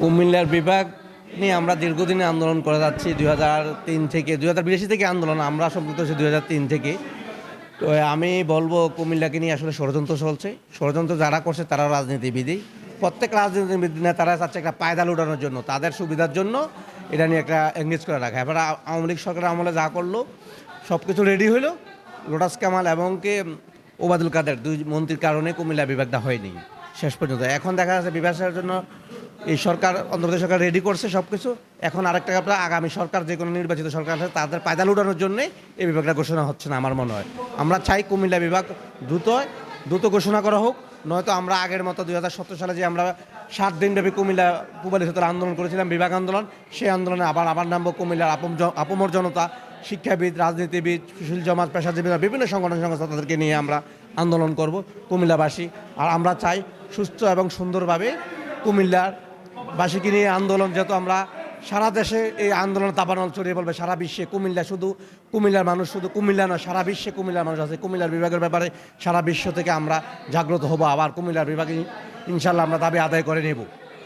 কুমিল্লার বিভাগ নিয়ে আমরা দীর্ঘদিনে আন্দোলন করে যাচ্ছি, দুই তিন থেকে, দুই হাজার বিরাশি থেকে আন্দোলন, আমরা সম্পৃক্ত হচ্ছি দুই তিন থেকে। তো আমি বলব কুমিল্লাকে নিয়ে আসলে ষড়যন্ত্র চলছে। ষড়যন্ত্র যারা করছে তারা রাজনীতিবিদই। প্রত্যেক রাজনীতিবিদ তারা চাচ্ছে একটা পায়দাল উঠানোর জন্য, তাদের সুবিধার জন্য এটা নিয়ে একটা এঙ্গেজ করে রাখা। এবার আওয়ামী লীগ সরকার আমলে যা করল সব কিছু রেডি হলো লোটাস কামাল এবং কে ওবাদুল কাদের, দুই মন্ত্রীর কারণে কুমিল্লা বিভাগটা হয়নি, শেষ পর্যন্ত। এখন দেখা যাচ্ছে বিভাগের জন্য এই সরকার, অন্ধ্রপ্রদেশ সরকার রেডি করছে সব কিছু এখন আরেকটা ব্যাপার আগামী সরকার যে কোনো নির্বাচিত সরকার আছে, তাদের পায়দাল উঠানোর জন্য এই বিভাগটা ঘোষণা হচ্ছে না, আমার মনে হয়। আমরা চাই কুমিল্লা বিভাগ দ্রুত দ্রুত ঘোষণা করা হোক। নয়তো আমরা আগের মতো দু হাজার সতেরো সালে যে আমরা সাত দিনব্যাপী কুমিল্লা পূবালী সেতুর আন্দোলন করেছিলাম, বিভাগ আন্দোলন, সেই আন্দোলনে আবার আবার নামবো কুমিল্লার আপম আপমর জনতা, শিক্ষাবিদ, রাজনীতিবিদ, সুশীল সমাজ, পেশাজীবী বিভিন্ন সংগঠন সংস্থা তাদেরকে নিয়ে আমরা আন্দোলন করব কুমিল্লাবাসী। আর আমরা চাই সুস্থ এবং সুন্দরভাবে কুমিল্লার বাসীকে নিয়ে আন্দোলন যেহেতু আমরা সারা দেশে এই আন্দোলন তাপানল ছড়িয়ে বলবে, সারা বিশ্বে কুমিল্লা শুধু কুমিল্লার মানুষ, শুধু কুমিল্লা নয়, সারা বিশ্বে কুমিল্লার মানুষ আছে। কুমিল্লার বিভাগের ব্যাপারে সারা বিশ্ব থেকে আমরা জাগ্রত হব, আবার কুমিল্লার বিভাগে ইনশাল্লাহ আমরা দাবি আদায় করে নেব।